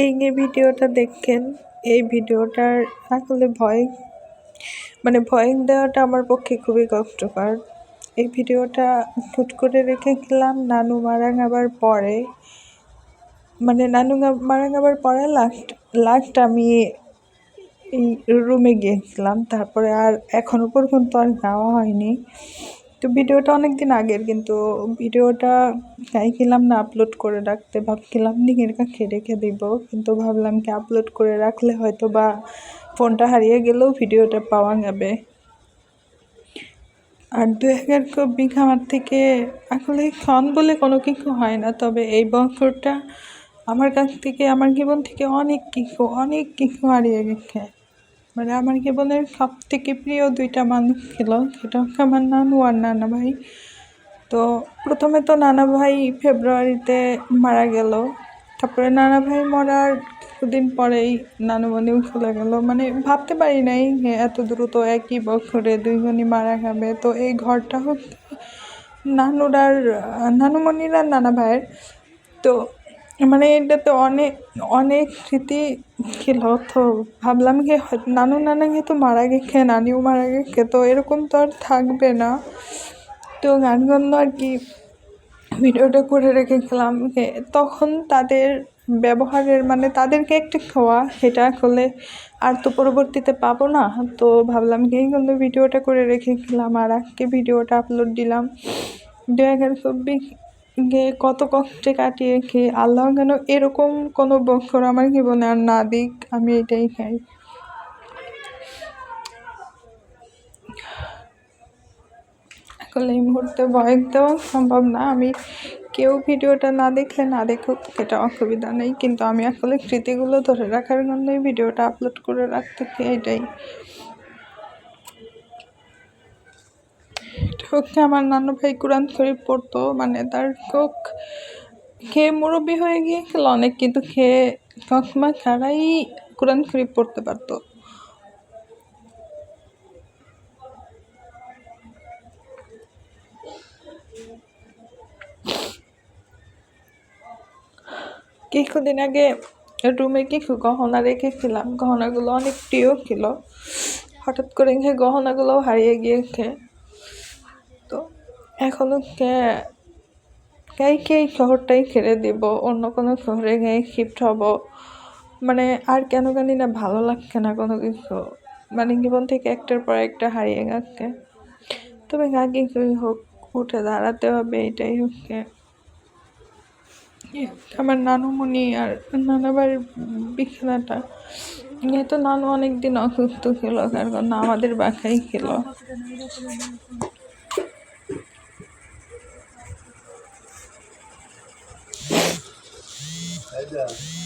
এই যে ভিডিওটা দেখেন, এই ভিডিওটার আসলে ভয় মানে ভয়েস দেওয়াটা আমার পক্ষে খুবই কষ্টকর। এই ভিডিওটা শ্যুট করে রেখেছিলাম নানু মারা পরে মানে নানু মারা যাবার পরে লাস্ট লাস্ট আমি এই রুমে গিয়েছিলাম, তারপরে আর এখনও পর্যন্ত আর যাওয়া হয়নি। তো ভিডিওটা অনেক দিন আগের, কিন্তু ভিডিওটা চাইছিলাম না আপলোড করে রাখতে, ভাবছিলাম নিজের কাছে রেখে দিব, কিন্তু ভাবলাম কি আপলোড করে রাখলে হয়তো বা ফোনটা হারিয়ে গেলেও ভিডিওটা পাওয়া যাবে। আর দু হাজার চব্বিশ আমার থেকে আসলে ক্ষণ বলে কোনো কিছু হয় না, তবে এই বছরটা আমার কাছ থেকে, আমার জীবন থেকে অনেক কিছু অনেক কিছু হারিয়ে গেছে। মানে আমার জীবনের সব থেকে প্রিয় দুইটা মানুষ ছিল। সেটা হচ্ছে আমার নানু আর নানা ভাই তো প্রথমে তো নানা ভাই ফেব্রুয়ারিতে মারা গেল। তারপরে নানা ভাই মরার কিছুদিন পরেই নানুমণিও চলে গেল। মানে ভাবতে পারি নাই এত দ্রুত একই বছরে দুইজনই মারা যাবে। তো এই ঘরটা হচ্ছে নানুর আর, নানুমণির আর নানা ভাইয়ের তো মানে এটাতে অনেক অনেক স্মৃতি ছিল। তো ভাবলাম যে নানু নানা তো মারা গেছে, নানিও মারা গেছে, তো এরকম তো আর থাকবে না। তো গান জন্য আর কি ভিডিওটা করে রেখেছিলাম তখন তাদের ব্যবহারের মানে তাদেরকে একটা খাওয়া সেটা আসলে আর তো পরবর্তীতে পাবো না। তো ভাবলাম কি জন্য ভিডিওটা করে রেখেছিলাম আর আজকে ভিডিওটা আপলোড দিলাম। দু হাজার চব্বিশ গে কত কষ্টে কাটিয়েছি আল্লাহ কেন এরকম কোনো বছর আমার জীবনে আর না দিক, আমি এটাই খাই আসলে এই মুহূর্তে ভয়েস দেওয়া সম্ভব না, আমি কেউ ভিডিওটা না দেখলে না দেখুক সেটা অসুবিধা নেই, কিন্তু আমি আসলে স্মৃতিগুলো ধরে রাখার জন্যই ভিডিওটা আপলোড করে রাখতেছি, এটাই। হচ্ছে আমার নানু ভাই কোরআন শরীফ পড়তো মানে তার চোখ খেয়ে মুরব্বী হয়ে গিয়েছিল অনেক, কিন্তু খেয়ে চশমা ছাড়াই কোরআন শরীফ পড়তে পারতো। কিছুদিন আগে রুমে কিছু গহনা রেখেছিলাম, গহনাগুলো অনেক প্রিয় ছিল। হঠাৎ করে সে গহনাগুলোও হারিয়ে গিয়েছে। এখন হচ্ছে গাইকে এই শহরটাই ছেড়ে দিব? অন্য কোনো শহরে গিয়ে শিফট হব? মানে আর কেন জানি না ভালো লাগছে না কোনো কিছু। মানে জীবন থেকে একটার পর একটা হারিয়ে গেছে। তবে যা কিছুই হোক, উঠে দাঁড়াতে হবে, এটাই হচ্ছে। আমার নানুমণি আর নানাবার বিছানাটা। যেহেতু নানু অনেক দিন অসুস্থ ছিল কারণ আমাদের বাসায় ছিল। 对